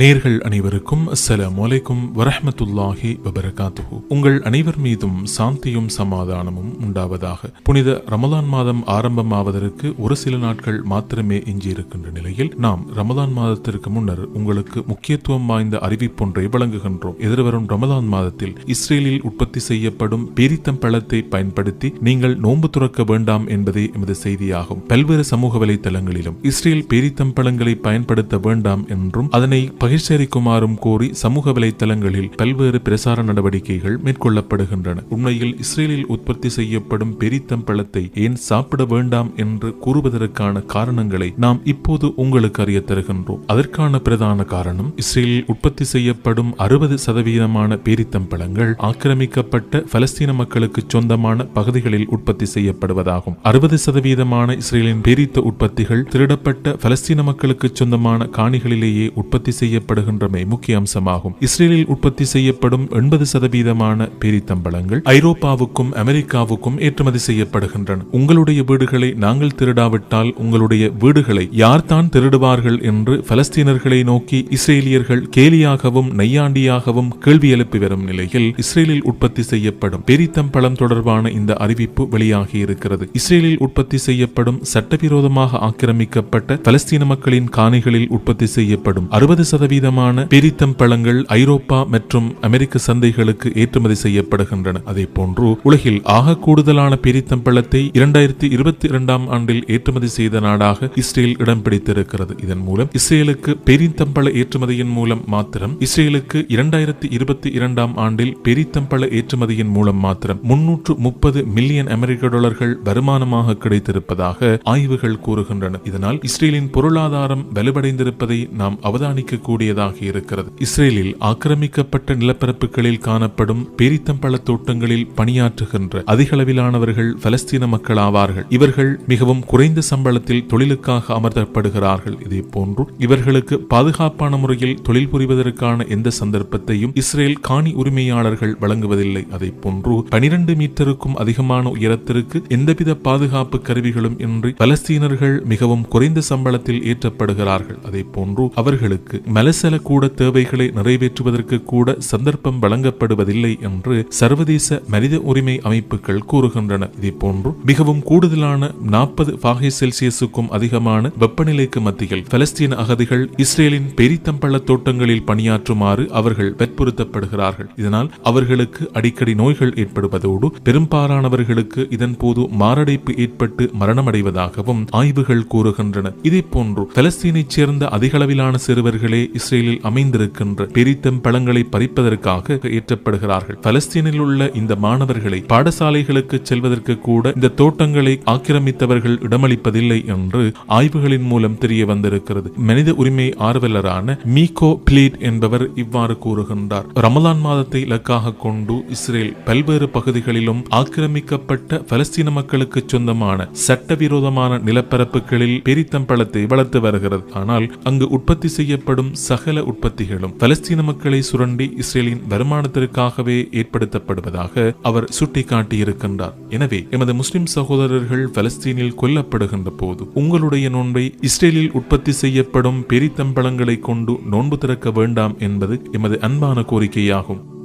நேர்கள் அனைவருக்கும் அஸ்ஸலாம் வலைக்கும் வரஹமத்துல்லாஹி வபரகாத்துஹு. உங்கள் அனைவர் மீதும் சாந்தியும் சமாதானமும் உண்டாவதாக. புனித ரமலான் மாதம் ஆரம்பமாவதற்கு ஒரு சில நாட்கள் மாத்திரமே எஞ்சியிருக்கின்ற நிலையில் நாம் ரமலான் மாதத்திற்கு முன்னர் உங்களுக்கு முக்கியத்துவம் வாய்ந்த அறிவிப்பொன்றை வழங்குகின்றோம். எதிர்வரும் ரமலான் மாதத்தில் இஸ்ரேலில் உற்பத்தி செய்யப்படும் பேரித்தம் பழத்தை பயன்படுத்தி நீங்கள் நோன்பு துறக்க வேண்டாம் என்பதே எமது செய்தியாகும். பல்வேறு சமூக வலைத்தளங்களிலும் இஸ்ரேல் பேரித்தம் பழங்களை பயன்படுத்த வேண்டாம் என்றும் அதனை பகிர்ச்சரிக்குமாறும் கோரி சமூக வலைதளங்களில் பல்வேறு பிரசார நடவடிக்கைகள் மேற்கொள்ளப்படுகின்றன. உண்மையில் இஸ்ரேலில் உற்பத்தி செய்யப்படும் பெரித்தம் பழத்தை ஏன் சாப்பிட வேண்டாம் என்று கூறுவதற்கான காரணங்களை நாம் இப்போது உங்களுக்கு அறிய தருகின்றோம். அதற்கான பிரதான காரணம் இஸ்ரேலில் உற்பத்தி செய்யப்படும் அறுபது சதவீதமான பேரித்தம் பழங்கள் ஆக்கிரமிக்கப்பட்ட பலஸ்தீன மக்களுக்கு சொந்தமான பகுதிகளில் உற்பத்தி செய்யப்படுவதாகும். அறுபது சதவீதமான இஸ்ரேலின் பேரித்த உற்பத்திகள் திருடப்பட்ட பலஸ்தீன மக்களுக்கு சொந்தமான காணிகளிலேயே உற்பத்தி செய்ய செய்யப்படுகின்றமை முக்கிய அம்சமாகும். இஸ்ரேலில் உற்பத்தி செய்யப்படும் எண்பது சதவீதமான பேரித்தம்பளங்கள் ஐரோப்பாவுக்கும் அமெரிக்காவுக்கும் ஏற்றுமதி செய்யப்படுகின்றன. உங்களுடைய வீடுகளை நாங்கள் திருடாவிட்டால் உங்களுடைய வீடுகளை யார்தான் திருடுவார்கள் என்று பலஸ்தீனர்களை நோக்கி இஸ்ரேலியர்கள் கேலியாகவும் நையாண்டியாகவும் கேள்வி எழுப்பி வரும் நிலையில் இஸ்ரேலில் உற்பத்தி செய்யப்படும் பெரித்தம்பழம் தொடர்பான இந்த அறிவிப்பு வெளியாகி இருக்கிறது. இஸ்ரேலில் உற்பத்தி செய்யப்படும் சட்டவிரோதமாக ஆக்கிரமிக்கப்பட்ட பலஸ்தீன மக்களின் காணிகளில் உற்பத்தி செய்யப்படும் அறுபது சதவீதமான பெரித்தம் பழங்கள் ஐரோப்பா மற்றும் அமெரிக்க சந்தைகளுக்கு ஏற்றுமதி செய்யப்படுகின்றன. அதே போன்று உலகில் ஆக கூடுதலான பெரித்தம் பழத்தை இரண்டாயிரத்தி இருபத்தி இரண்டாம் ஆண்டில் ஏற்றுமதி செய்த நாடாக இஸ்ரேல் இடம் பிடித்திருக்கிறது. இதன் மூலம் இஸ்ரேலுக்கு பெரித்தம்பள ஏற்றுமதியின் மூலம் மாத்திரம் இஸ்ரேலுக்கு இரண்டாயிரத்தி இருபத்தி இரண்டாம் ஆண்டில் பெரித்தம்பள ஏற்றுமதியின் மூலம் மாத்திரம் முன்னூற்று முப்பது மில்லியன் அமெரிக்க டாலர்கள் வருமானமாக கிடைத்திருப்பதாக ஆய்வுகள் கூறுகின்றன. இதனால் இஸ்ரேலின் பொருளாதாரம் வலுவடைந்திருப்பதை நாம் அவதானிக்க கூடியதாக இருக்கிறது. இஸ்ரேலில் ஆக்கிரமிக்கப்பட்ட நிலப்பரப்புகளில் காணப்படும் பேரித்தம்பழ தோட்டங்களில் பணியாற்றுகின்ற அதிகளவிலானவர்கள் பலஸ்தீன மக்கள் ஆவார்கள் இவர்கள் மிகவும் குறைந்த சம்பளத்தில் தொழிலுக்காக அமர்த்தப்படுகிறார்கள். இதே போன்று இவர்களுக்கு பாதுகாப்பான முறையில் தொழில் புரிவதற்கான எந்த சந்தர்ப்பத்தையும் இஸ்ரேல் காணி உரிமையாளர்கள் வழங்குவதில்லை. அதே போன்று பனிரெண்டு மீட்டருக்கும் அதிகமான உயரத்திற்கு எந்தவித பாதுகாப்பு கருவிகளும் இன்றி பலஸ்தீனர்கள் மிகவும் குறைந்த சம்பளத்தில் ஏற்றப்படுகிறார்கள். அதே போன்று அவர்களுக்கு மலசல கூட தேவைகளை நிறைவேற்றுவதற்கு கூட சந்தர்ப்பம் வழங்கப்படுவதில்லை என்று சர்வதேச மனித உரிமை அமைப்புகள் கூறுகின்றன. இதே போன்று மிகவும் கூடுதலான நாற்பது பாகை செல்சியஸுக்கும் அதிகமான வெப்பநிலைக்கு மத்தியில் பலஸ்தீன அகதிகள் இஸ்ரேலின் பெரித்தம்பள்ள தோட்டங்களில் பணியாற்றுமாறு அவர்கள் வற்புறுத்தப்படுகிறார்கள். இதனால் அவர்களுக்கு அடிக்கடி நோய்கள் ஏற்படுவதோடு பெரும்பாலானவர்களுக்கு இதன் போது மாரடைப்பு ஏற்பட்டு மரணமடைவதாகவும் ஆய்வுகள் கூறுகின்றன. இதே போன்று பலஸ்தீனைச் சேர்ந்த அதிகளவிலான சிறுவர்களே இஸ்ரேலில் அமைந்திருக்கின்ற பெரித்தம் பழங்களை பறிப்பதற்காக ஏற்றப்படுகிறார்கள். பலஸ்தீனில் உள்ள இந்த மாணவர்களை பாடசாலைகளுக்கு செல்வதற்கு கூட இந்த தோட்டங்களை ஆக்கிரமித்தவர்கள் இடமளிப்பதில்லை என்று ஆய்வுகளின் மூலம் தெரிய வந்திருக்கிறது. மனித உரிமை ஆர்வலரான மீகோ பிளேட் என்பவர் இவ்வாறு கூறுகின்றார். ரமலான் மாதத்தை இலக்காக கொண்டு இஸ்ரேல் பல்வேறு பகுதிகளிலும் ஆக்கிரமிக்கப்பட்ட பலஸ்தீன மக்களுக்கு சொந்தமான சட்டவிரோதமான நிலப்பரப்புகளில் பெரித்தம் பழத்தை வளர்த்து வருகிறது. ஆனால் அங்கு உற்பத்தி செய்யப்படும் சகல உற்பத்திகளும் பலஸ்தீன மக்களை சுரண்டி இஸ்ரேலின் வருமானத்திற்காகவே ஏற்படுத்தப்படுவதாக அவர் சுட்டிக்காட்டியிருக்கின்றார். எனவே எமது முஸ்லிம் சகோதரர்கள் பலஸ்தீனில் கொல்லப்படுகின்ற போது உங்களுடைய நோன்பை இஸ்ரேலில் உற்பத்தி செய்யப்படும் பெரித்தம்பளங்களை கொண்டு நோன்பு திறக்க வேண்டாம் என்பது எமது அன்பான கோரிக்கையாகும்.